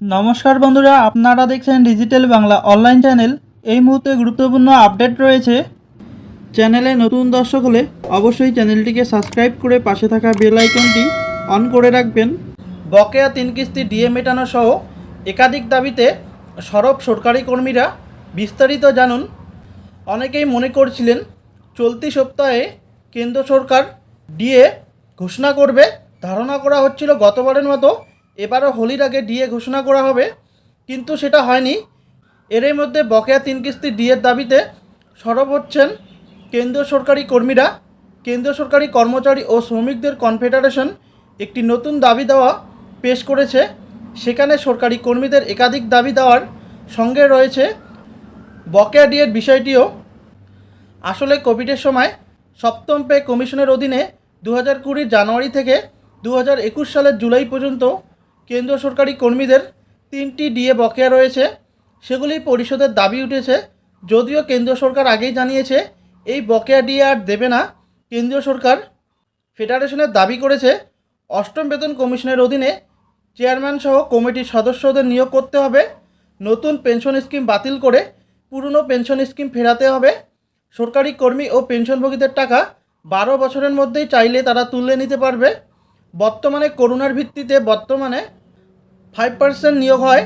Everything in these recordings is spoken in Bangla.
নমস্কার বন্ধুরা, আপনারা দেখছেন ডিজিটাল বাংলা অনলাইন চ্যানেল এই মুহূর্তে গুরুত্বপূর্ণ আপডেট রয়েছে। চ্যানেলে নতুন দর্শক হলে অবশ্যই চ্যানেলটিকে সাবস্ক্রাইব করে পাশে থাকা বেল আইকনটি অন করে রাখবেন। বকেয়া তিন কিস্তি ডিএ মেটানো সহ একাধিক দাবিতে সরব সরকারি কর্মীরা বিস্তারিত জানুন। অনেকেই মনে করছিলেন, চলতি সপ্তাহে কেন্দ্র সরকার ডিএ ঘোষণা করবে। ধারণা করা হচ্ছিল গতবারের মতো এবারও হোলির আগে ডিএ ঘোষণা করা হবে, কিন্তু সেটা হয়নি। এরই মধ্যে বকেয়া তিন কিস্তি ডিএর দাবিতে সরব হচ্ছেন কেন্দ্রীয় সরকারি কর্মীরা। কেন্দ্রীয় সরকারি কর্মচারী ও শ্রমিকদের কনফেডারেশন একটি নতুন দাবি দেওয়া পেশ করেছে। সেখানে সরকারি কর্মীদের একাধিক দাবি দেওয়ার সঙ্গে রয়েছে বকেয়া ডিএর বিষয়টিও। আসলে কোভিডের সময় সপ্তম পে কমিশনের অধীনে দু হাজার কুড়ির জানুয়ারি থেকে দু হাজার একুশ সালের জুলাই পর্যন্ত কেন্দ্র সরকারি কর্মীদের তিনটি ডিএ বকেয়া রয়েছে। সেগুলি পরিশোধের দাবি উঠেছে। যদিও কেন্দ্র সরকার আগেই জানিয়েছে, এই বকেয়া ডিএ আর দেবে না। কেন্দ্রীয় সরকার ফেডারেশনের দাবি করেছে, অষ্টম বেতন কমিশনের অধীনে চেয়ারম্যান সহ কমিটির সদস্যদের নিয়োগ করতে হবে। নতুন পেনশন স্কিম বাতিল করে পুরনো পেনশন স্কিম ফেরাতে হবে। সরকারি কর্মী ও পেনশনভোগীদের টাকা বারো বছরের মধ্যেই চাইলে তারা তুলে নিতে পারবে। বর্তমানে করোনার ভিত্তিতে বর্তমানে ফাইভ পার্সেন্ট নিয়োগ হয়,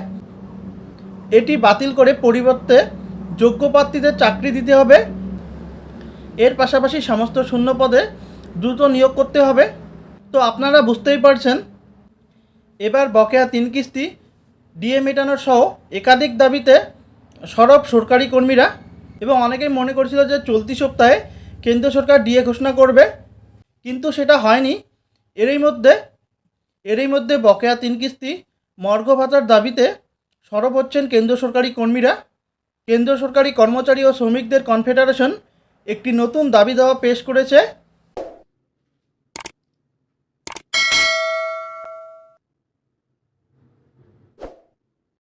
এটি বাতিল করে পরিবর্তে যোগ্য প্রার্থীদের চাকরি দিতে হবে। এর পাশাপাশি সমস্ত শূন্য পদে দ্রুত নিয়োগ করতে হবে। তো আপনারা বুঝতেই পারছেন, এবার বকেয়া তিন কিস্তি, ডিএ মেটানোর সহ একাধিক দাবিতে সরব সরকারি কর্মীরা এবং অনেকেই মনে করছিল যে চলতি সপ্তাহে কেন্দ্র সরকার ডিএ ঘোষণা করবে, কিন্তু সেটা হয়নি। এরই মধ্যে এরই মধ্যে বকেয়া তিন কিস্তি মর্গ ভাতার দাবিতে সরব হচ্ছেন কেন্দ্র সরকারি কর্মীরা। কেন্দ্র সরকারি কর্মচারী ও শ্রমিকদের কনফেডারেশন একটি নতুন দাবি দাওয়া পেশ করেছে।